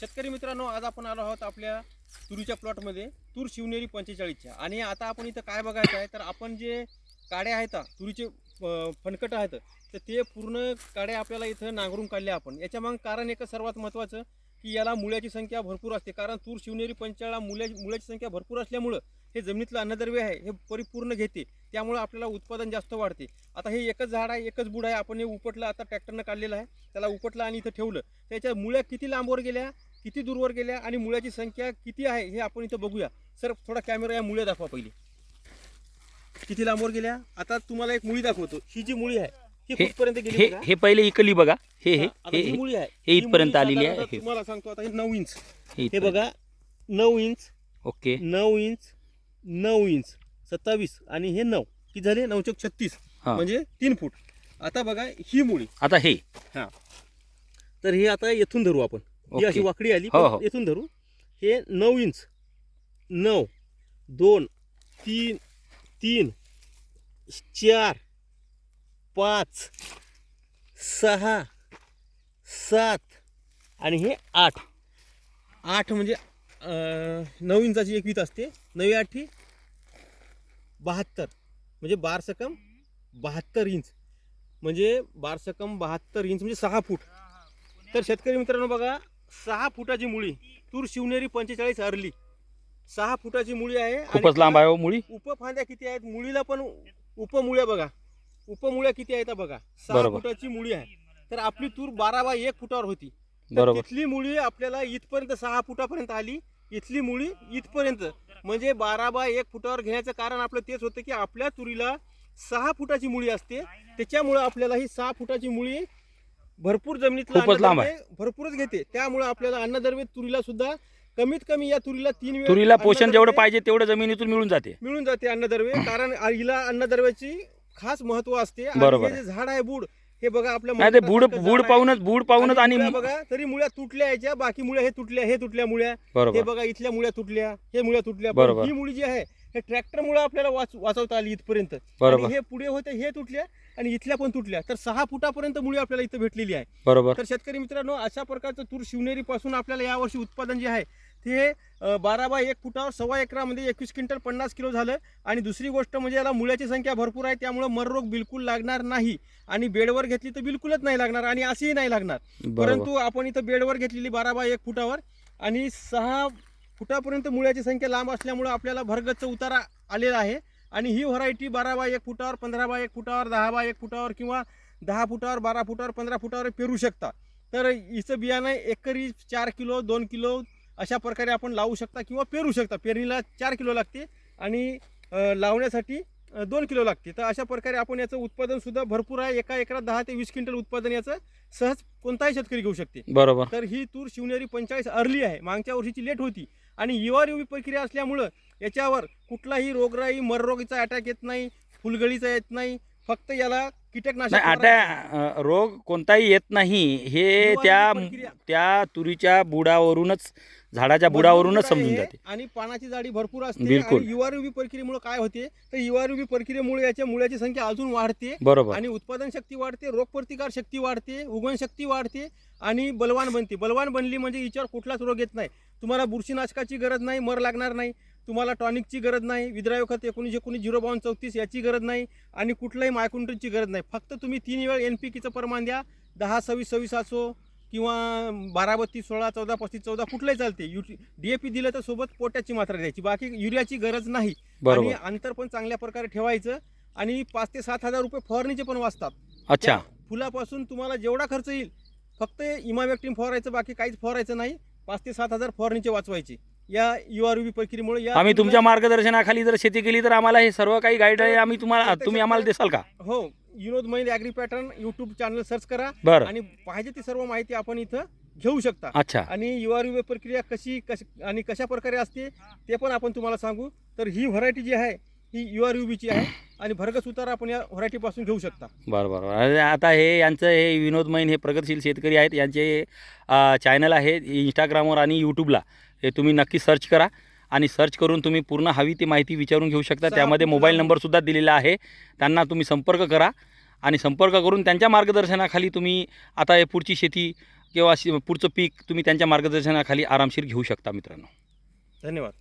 शेतकरी मित्रांनो आज आपण आलो आहोत आपल्या तुरीच्या प्लॉटमध्ये. तूर शिवनेरी पंचेचाळीसच्या. आणि आता आपण इथं काय बघायचं आहे तर आपण जे काड्या आहेत तुरीचे फणकट आहेत तर ते पूर्ण काड्या आपल्याला इथं नांगरून काढल्या आपण. याच्या मग कारण एकच सर्वात महत्त्वाचं की याला मुळ्याची संख्या भरपूर असते. कारण तूर शिवनेरी पंचाळा मुल्या मुळ्याची संख्या भरपूर असल्यामुळं हे जमिनीतलं अन्नद्रव्य आहे हे परिपूर्ण घेते. त्यामुळं आपल्याला उत्पादन जास्त वाढते. आता हे एकच झाड आहे एकच बुड आहे. आपण हे उपटलं आता ट्रॅक्टरनं काढलेलं आहे. त्याला उपटलं आणि इथं ठेवलं. त्याच्या मुळ्या किती लांबवर गेल्या? किती दूरवर गेल्या आणि मुळ्याची संख्या किती आहे हे आपण इथं बघूया. सर थोडा कॅमेरा या मुळे दाखवा पहिली. किती लांबवर गेल्या? आता तुम्हाला एक मुळी दाखवतो. ही जी मुळी आहे ही हे- कुठपर्यंत गेली हे बघा. हे पहिले इकली बघा. हे हे हा, आता हे ही हे मुळी आहे हे ही इथपर्यंत आलेली आहे. साधारणतः हे तुम्हाला सांगतो आता हे नऊ इंच. हे हे इथपर्यंत. बघा नऊ इंच ओके. नऊ इंच नऊ इंच सत्तावीस आणि हे नऊ. किती झाले? नऊ चौक छत्तीस. हा. म्हणजे तीन फूट. आता बघा ही मुळी. आता हे. तर हे आता येथून धरू आपण. ही ओके. अशी वाकडी आली हो, पण हो. येथून धरू हे नऊ इंच नऊ दोन तीन तीन चार पाच सहा सात आणि हे आठ. आठ म्हणजे अं, नऊ इंचाची एक वीत असते. नवी आठी बहात्तर. म्हणजे बार सकम बहात्तर इंच. म्हणजे बार सकम बहात्तर इंच म्हणजे सहा फूट. तर शेतकरी मित्रांनो बघा सहा फुटाची मुळी तूर शिवनेरी पंचेचाळीस अरली सहा फुटाची मुळी आहे खूपच लांब आहे हो मुळी. उपफांद्या किती आहेत? मुळीला पण उपमुळ्या बघा. उपमुळ्या किती आहेत बघा? सहा बरोबर. फुटाची मुळी आहे. तर आपली तूर बारा बाय एक फुटावर होती. तर बरोबर. तिथली मुळी आपल्याला इथपर्यंत सहा फुटापर्यंत आली. इथली मुळी इथपर्यंत. म्हणजे बारा बाय एक फुटावर घेण्याचं कारण आपलं तेच होतं की आपल्या तुरीला सहा फुटाची मुळी असते. त्याच्यामुळं आपल्याला ही सहा फुटाची मुळी भरपूर जमिनीतलं खूपच लांब अन्नद्रव्य भरपूरच घेते. त्यामुळे आपल्याला अन्नद्रव्य तुरीला सुद्धा कमीत कमी या तुरीला तीन वेळ तुरीला पोषण जेवढं अन्नद्रव्य पाहिजे तेवढं जमिनीतून मिळून जाते. मिळून जाते अन्नद्रव्य. कारण हिला अन्नद्रव्याची खास महत्त्व असते. आणि बरोबर हे जे झाड आहे बूड हे बघा आपल्या नाही ते मोठं बुड झाड बुड आहे. पाहूनच बुड पाहूनच आणि मुळ्या बघा तरी मुळ्या तुटल्या याच्या बाकी मुळ्या हे तुटल्या हे तुटल्या मुळ्या. हे बरोबर. बघा इथल्या मुळ्या तुटल्या हे मुळ्या तुटल्या पण बरोबर. ही मुळी जी आहे हे ट्रॅक्टर मुळे आपल्याला वाच वाचवता आली इथपर्यंत. आणि हे पुढे होते हे तुटल्या आणि इथल्या पण तुटल्या. तर सहा फुटापर्यंत मुळी आपल्याला इथं भेटलेली आहे. बरोबर. तर शेतकरी मित्रांनो अशा प्रकारचं तूर शिवनेरी पासून आपल्याला यावर्षी उत्पादन जे आहे ते बारा बाय एक फुटावर सव्वा एकरामध्ये एकवीस क्विंटल पन्नास किलो झालं. आणि दुसरी गोष्ट म्हणजे याला मुळ्याची संख्या भरपूर आहे त्यामुळे मर रोग बिलकुल लागणार नाही. आणि बेडवर घेतली तर बिलकुलच नाही लागणार आणि अशीही नाही लागणार. परंतु आपण इथं बेडवर घेतलेली बारा बाय एक फुटावर आणि सहा फुटापर्यंत मुळ्याची संख्या लांब असल्यामुळं आपल्याला भरगच्च उतारा आलेला आहे. आणि ही व्हरायटी बारा बाय एक फुटावर पंधरा बाय एक फुटावर दहा बाय एक फुटावर किंवा दहा फुटावर बारा फुटावर पंधरा फुटावर पेरू शकता. तर हिचं बियाणं एकरी चार किलो दोन किलो अशा प्रकारे आपण लावू शकता किंवा पेरू शकता. पेरणीला चार किलो लागते आणि लावण्यासाठी दोन किलो लागते. तर अशा प्रकारे आपण याचं उत्पादन सुद्धा भरपूर आहे. एका एकरात दहा ते वीस क्विंटल उत्पादन याचं सहज कोणताही शेतकरी घेऊ शकते. बरोबर. तर ही तूर शिवनेरी पंचेचाळीस अर्ली आहे. मागच्या वर्षीची लेट होती. आणि युवा युवी प्रक्रिया असल्यामुळं याच्यावर कुठलाही रोगराई मररोगीचा अटॅक येत नाही फुलगळीचा येत नाही फक्त याला कीटकनाशक. आता रोग कोणताही येत नाही. हे त्या. त्या तुरीच्या बुडावरूनच झाडाच्या बुडावरूनच समजून जाते. आणि पानाची जाडी भरपूर असते युवारुबी प्रक्रियेमुळे काय होते? तर युवारुबी प्रक्रियेमुळे याच्या मुळ्याची संख्या अजून वाढते बरोबर. आणि उत्पादन शक्ती वाढते रोगप्रतिकार शक्ती वाढते उगवण शक्ती वाढते आणि बलवान बनते. बलवान बनली म्हणजे हिच्यावर कुठलाच रोग येत नाही. तुम्हाला बुरशीनाशकाची गरज नाही मर लागणार नाही तुम्हाला टॉनिकची गरज नाही विद्राव्य खत एकोणीस एकोणीस झिरो बावन्न चौतीस याची गरज नाही आणि कुठल्याही मायकुंट्रीची गरज नाही. फक्त तुम्ही तीन वेळ एन पी केचं प्रमाण द्या दहा सव्वीस सव्वीस असो किंवा बारा बत्तीस सोळा चौदा पस्तीस चौदा कुठलंही चालते. यु डी ए पी दिलं तर सोबत पोट्याची मात्रा द्यायची. बाकी युरियाची गरज नाही. आणि अंतर पण चांगल्या प्रकारे ठेवायचं आणि पाच ते सात हजार रुपये फवारणीचे पण वाचतात. अच्छा. फुलापासून तुम्हाला जेवढा खर्च येईल फक्त इमामॅक्टिन फवारायचं बाकी काहीच फवारायचं नाही. पाच ते सात हजार फवारणीचे वाचवायचे. या युआरबी प्रक्रियेमुळे या आम्ही तुमच्या मार्गदर्शनाखाली जर शेती केली तर आम्हाला हे सर्व काही गाईड आम्ही तुम्हाला तुम्ही आम्हाला देसाल का? हो. विनोद मैल agri pattern YouTube channel search करा. बरं. आणि पाहिजे ती सर्व माहिती आपण इथं घेऊ शकता. अच्छा. आणि युआरबी प्रक्रिया कशी कशी आणि कशा प्रकारे असते ते पण आपण तुम्हाला सांगू. तर ही व्हरायटी जी आहे ही युआरयुबीची आहे. आणि भरगस उतारा आपण या व्हरायटीपासून घेऊ शकता. बरं बरं आता हे यांचं हे विनोद मैन हे प्रगतशील शेतकरी आहेत. यांचे चॅनल आहे इंस्टाग्रामवर आणि यूट्यूबला हे तुम्ही नक्की सर्च करा आणि सर्च करून तुम्ही पूर्ण हवी ती माहिती विचारून घेऊ शकता. त्यामध्ये मोबाईल. नंबरसुद्धा दिलेला आहे. त्यांना तुम्ही संपर्क करा आणि संपर्क करून त्यांच्या मार्गदर्शनाखाली तुम्ही आता हे पुढची शेती किंवा पुढचं पीक तुम्ही त्यांच्या मार्गदर्शनाखाली आरामशीर घेऊ शकता मित्रांनो. धन्यवाद.